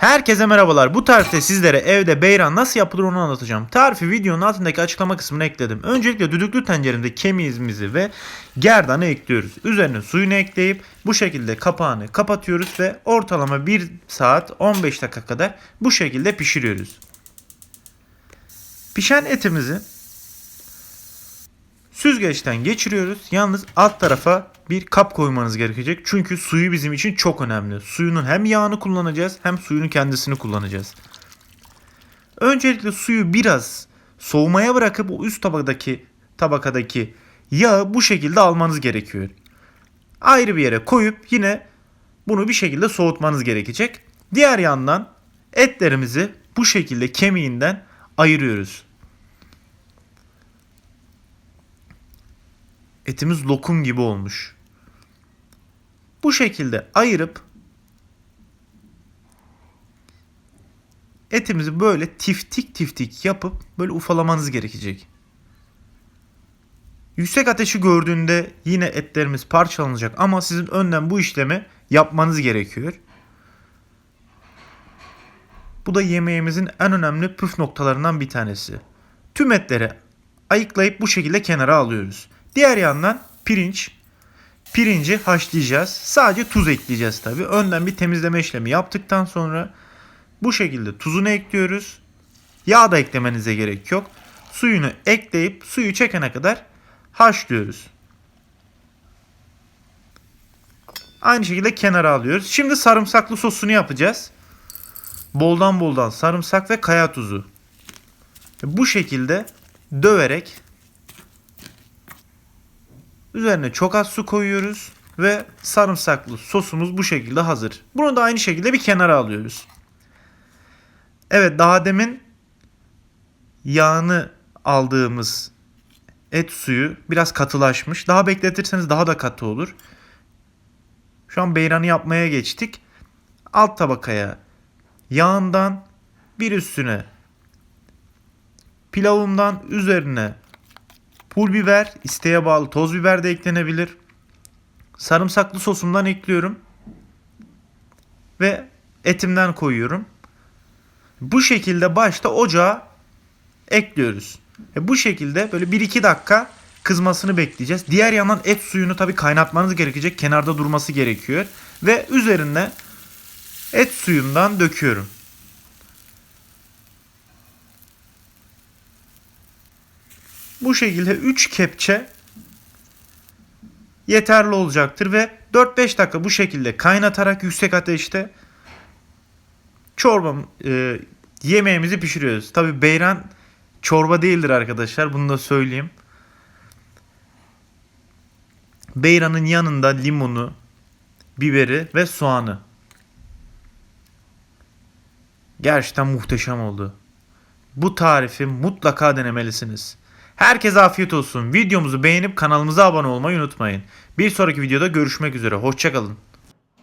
Herkese merhabalar. Bu tarifte sizlere evde beyran nasıl yapılır onu anlatacağım. Tarifi videonun altındaki açıklama kısmına ekledim. Öncelikle düdüklü tenceremde kemiğimizi ve gerdanı ekliyoruz. Üzerine suyunu ekleyip bu şekilde kapağını kapatıyoruz ve ortalama 1 saat 15 dakika kadar bu şekilde pişiriyoruz. Pişen etimizi süzgeçten geçiriyoruz. Yalnız alt tarafa bir kap koymanız gerekecek. Çünkü suyu bizim için çok önemli. Suyunun hem yağını kullanacağız hem suyunun kendisini kullanacağız. Öncelikle suyu biraz soğumaya bırakıp o üst tabakadaki tabakadaki yağı bu şekilde almanız gerekiyor. Ayrı bir yere koyup yine bunu bir şekilde soğutmanız gerekecek. Diğer yandan etlerimizi bu şekilde kemiğinden ayırıyoruz. Etimiz lokum gibi olmuş. Bu şekilde ayırıp etimizi böyle tiftik tiftik yapıp böyle ufalamanız gerekecek. Yüksek ateşi gördüğünde yine etlerimiz parçalanacak ama sizin önden bu işlemi yapmanız gerekiyor. Bu da yemeğimizin en önemli püf noktalarından bir tanesi. Tüm etleri ayıklayıp bu şekilde kenara alıyoruz. Diğer yandan pirinç. Pirinci haşlayacağız. Sadece tuz ekleyeceğiz tabi. Önden bir temizleme işlemi yaptıktan sonra bu şekilde tuzunu ekliyoruz. Yağ da eklemenize gerek yok. Suyunu ekleyip suyu çekene kadar haşlıyoruz. Aynı şekilde kenara alıyoruz. Şimdi sarımsaklı sosunu yapacağız. Boldan boldan sarımsak ve kaya tuzu. Bu şekilde döverek Üzerine çok az su koyuyoruz ve sarımsaklı sosumuz bu şekilde hazır. Bunu da aynı şekilde bir kenara alıyoruz. Evet daha demin yağını aldığımız et suyu biraz katılaşmış. Daha bekletirseniz daha da katı olur. Şu an beyranı yapmaya geçtik. Alt tabakaya yağından bir üstüne pilavımdan üzerine Pul biber, isteğe bağlı toz biber de eklenebilir. Sarımsaklı sosumdan ekliyorum. Ve etimden koyuyorum. Bu şekilde başta ocağa ekliyoruz. E bu şekilde böyle 1-2 dakika kızmasını bekleyeceğiz. Diğer yandan et suyunu tabii kaynatmanız gerekecek. Kenarda durması gerekiyor. Ve üzerine et suyundan döküyorum. Bu şekilde 3 kepçe yeterli olacaktır ve 4-5 dakika bu şekilde kaynatarak yüksek ateşte çorba e, yemeğimizi pişiriyoruz. Tabi beyran çorba değildir arkadaşlar bunu da söyleyeyim. Beyranın yanında limonu, biberi ve soğanı. Gerçekten muhteşem oldu. Bu tarifi mutlaka denemelisiniz. Herkese afiyet olsun. Videomuzu beğenip kanalımıza abone olmayı unutmayın. Bir sonraki videoda görüşmek üzere. Hoşçakalın.